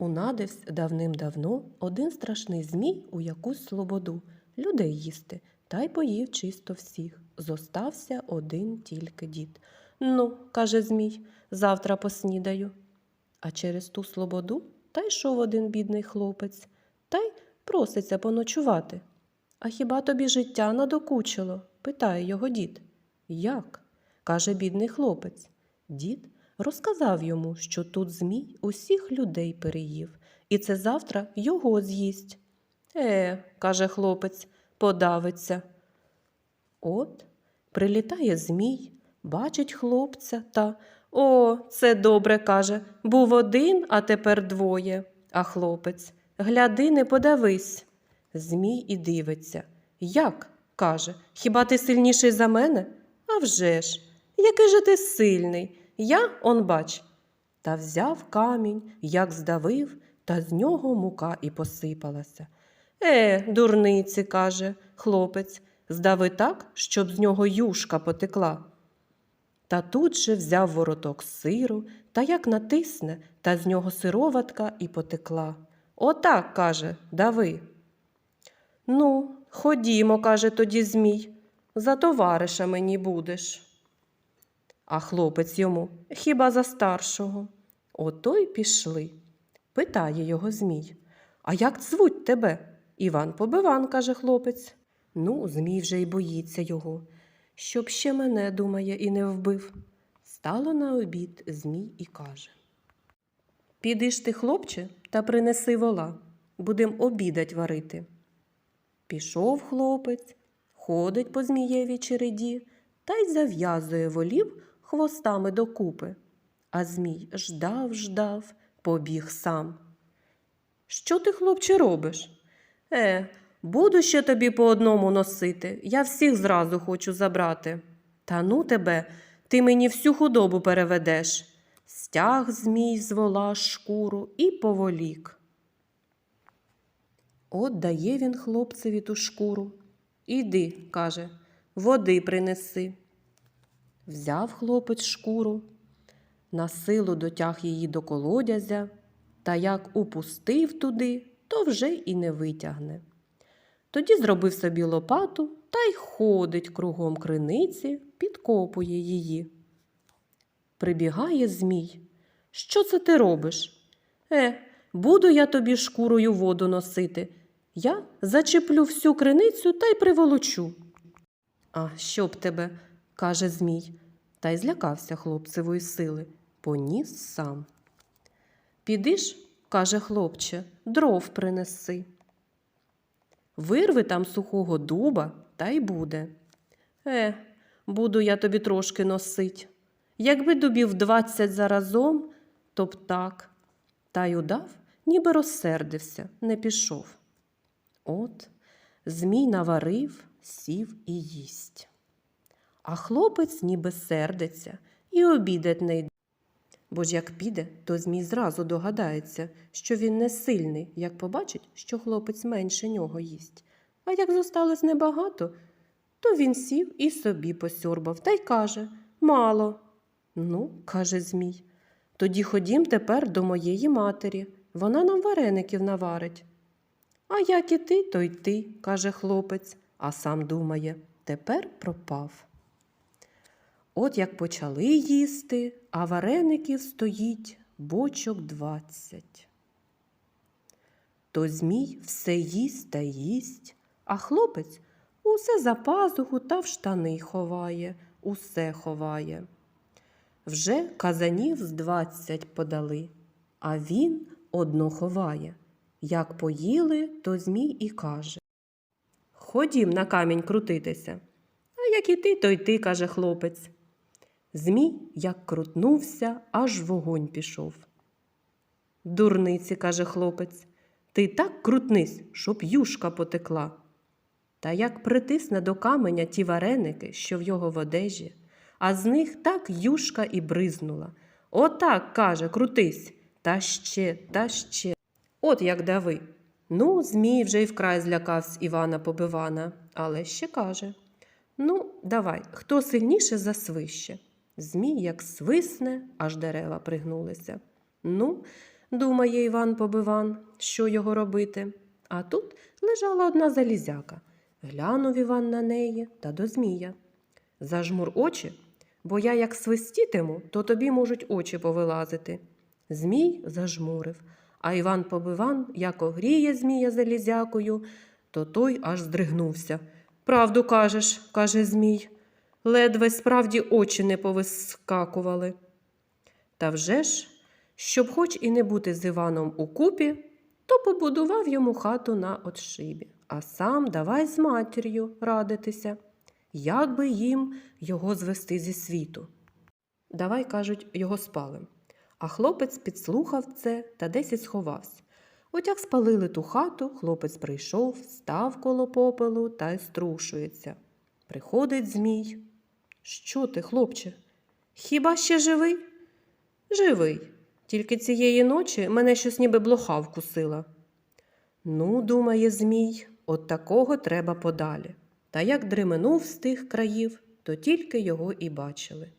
Унадивсь давним-давно один страшний змій у якусь слободу людей їсти, та й поїв чисто всіх. Зостався один тільки дід. Ну, каже Змій, завтра поснідаю. А через ту слободу та йшов один бідний хлопець, та й проситься поночувати. А хіба тобі життя надокучило? питає його дід. Як? каже бідний хлопець. Дід розказав йому, що тут Змій усіх людей переїв, і це завтра його з'їсть. Е, каже хлопець, подавиться. От прилітає Змій, бачить хлопця та О, це добре, каже. Був один, а тепер двоє. А хлопець Гляди, не подавись. Змій і дивиться. Як? каже, хіба ти сильніший за мене? А вже ж, який же ти сильний? Я, он бач. Та взяв камінь, як здавив, та з нього мука і посипалася. Е, дурниці, каже хлопець, здави так, щоб з нього юшка потекла. Та тут же взяв вороток сиру та як натисне, та з нього сироватка і потекла. Отак, каже, дави. Ну, ходімо, каже тоді Змій, за товариша мені будеш. А хлопець йому хіба за старшого. Ото й пішли. Питає його Змій. А як звуть тебе? Іван Побиван, каже хлопець. Ну, Змій вже й боїться його. Щоб ще мене, думає, і не вбив. Стало на обід Змій і каже. Піди ж ти, хлопче, та принеси вола. Будем обідать варити. Пішов хлопець, ходить по змієвій череді та й зав'язує волів хвостами докупи. А змій ждав, ждав, побіг сам. Що ти, хлопче, робиш? Е, буду ще тобі по одному носити. Я всіх зразу хочу забрати. Та ну тебе, ти мені всю худобу переведеш. Стяг змій з вола шкуру і поволік. От дає він хлопцеві ту шкуру. Іди, каже, води принеси. Взяв хлопець шкуру, на силу дотяг її до колодязя, та як упустив туди, то вже і не витягне. Тоді зробив собі лопату та й ходить кругом криниці, підкопує її. Прибігає Змій. Що це ти робиш? Е, буду я тобі шкурою воду носити. Я зачеплю всю криницю та й приволочу. А що б тебе, каже Змій, та й злякався хлопцевої сили, поніс сам. Піди ж, каже хлопче, дров принеси. Вирви там сухого дуба, та й буде. Е, буду я тобі трошки носить. Якби дубів двадцять заразом, то б так. Та й удав, ніби розсердився, не пішов. От Змій наварив, сів і їсть. А хлопець ніби сердиться і обідать не йде. Бо ж як піде, то Змій зразу догадається, що він не сильний, як побачить, що хлопець менше нього їсть. А як зосталось небагато, то він сів і собі посьорбав та й каже Мало. Ну, каже Змій, тоді ходім тепер до моєї матері. Вона нам вареників наварить. А як і ти, то й ти, каже хлопець, а сам думає, тепер пропав. От як почали їсти, а вареників стоїть бочок двадцять. То Змій все їсть та їсть, а хлопець усе за пазуху та в штани ховає, усе ховає. Вже казанів з двадцять подали, а він одно ховає. Як поїли, то Змій і каже Ходім на камінь крутитися. А як і ти, то й ти, каже хлопець. Змій, як крутнувся, аж вогонь пішов. Дурниці, каже хлопець, ти так крутнись, щоб юшка потекла. Та як притисне до каменя ті вареники, що в його в одежі, а з них так юшка і бризнула. Отак, каже, крутись, та ще, та ще. От як дави. Ну, Змій вже й вкрай злякався Івана Побивана, але ще каже Ну, давай, хто сильніше засвище. Змій як свисне, аж дерева пригнулися. Ну, думає Іван Побиван, що його робити. А тут лежала одна залізяка. Глянув Іван на неї та до змія. Зажмур очі, бо я як свистітиму, то тобі можуть очі повилазити. Змій зажмурив, а Іван Побиван, як огріє змія залізякою, то той аж здригнувся. Правду кажеш, каже Змій. Ледве справді очі не повискакували. Та вже ж, щоб хоч і не бути з Іваном у купі, то побудував йому хату на отшибі, а сам давай з матір'ю радитися, як би їм його звести зі світу. Давай, кажуть, його спалим. А хлопець підслухав це та десь і сховався. От як спалили ту хату, хлопець прийшов, став коло попелу та й струшується. Приходить Змій. Що ти, хлопче? Хіба ще живий? Живий. Тільки цієї ночі мене щось ніби блоха вкусила. Ну, думає Змій, от такого треба подалі. Та як дременув з тих країв, то тільки його і бачили.